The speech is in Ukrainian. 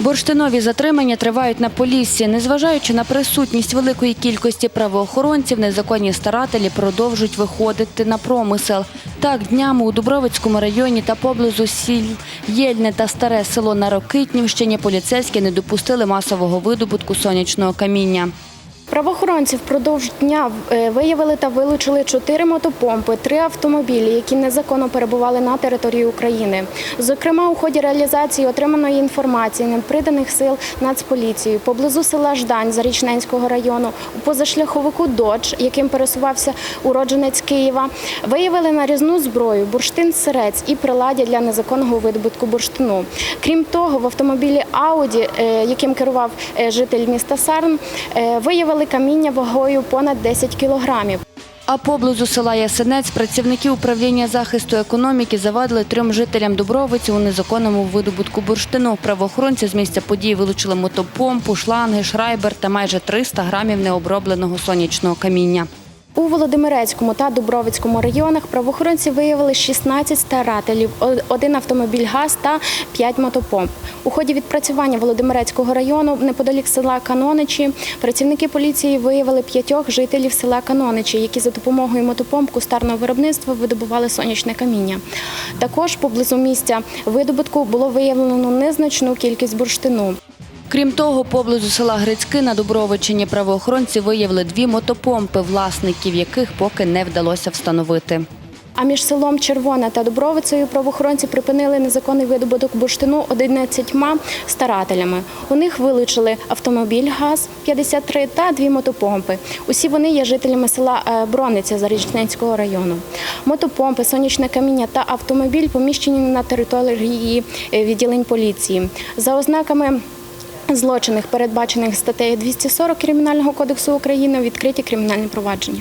Бурштинові затримання тривають на Поліссі. Незважаючи на присутність великої кількості правоохоронців, незаконні старателі продовжують виходити на промисел. Так, днями у Дубровицькому районі та поблизу сіль Єльне та Старе село на Рокитнівщині поліцейські не допустили масового видобутку сонячного каміння. Правоохоронці впродовж дня е, виявили та вилучили чотири мотопомпи, три автомобілі, які незаконно перебували на території України. Зокрема, у ході реалізації отриманої інформації неприданих сил Нацполіцією поблизу села Ждань Зарічненського району у позашляховику «Додж», яким пересувався уродженець Києва, виявили нарізну зброю, бурштин сирець і приладдя для незаконного видобутку бурштину. Крім того, в автомобілі Ауді, е, яким керував е, житель міста Сарн, е, виявили каміння вагою понад 10 кілограмів. А поблизу села Ясенець працівники управління захисту економіки завадили трьом жителям Дубровиці у незаконному видобутку бурштину. Правоохоронці з місця події вилучили мотопомпу, шланги, шрайбер та майже 300 грамів необробленого сонячного каміння. У Володимирецькому та Дубровицькому районах правоохоронці виявили 16 старателів, один автомобіль ГАЗ та 5 мотопомп. У ході відпрацювання Володимирецького району неподалік села Каноничі працівники поліції виявили п'ятьох жителів села Каноничі, які за допомогою мотопомп кустарного виробництва видобували сонячне каміння. Також поблизу місця видобутку було виявлено незначну кількість бурштину. Крім того, поблизу села Грицьки на Дубровичині правоохоронці виявили дві мотопомпи, власників яких поки не вдалося встановити. А між селом Червоне та Дубровицею правоохоронці припинили незаконний видобуток бурштину 11 старателями. У них вилучили автомобіль ГАЗ-53 та дві мотопомпи. Усі вони є жителями села е, Брониця Зарічненського району. Мотопомпи, сонячне каміння та автомобіль поміщені на території е, відділень поліції. За ознаками Злочинів, передбачених статтею 240 Кримінального кодексу України, відкриті кримінальні провадження.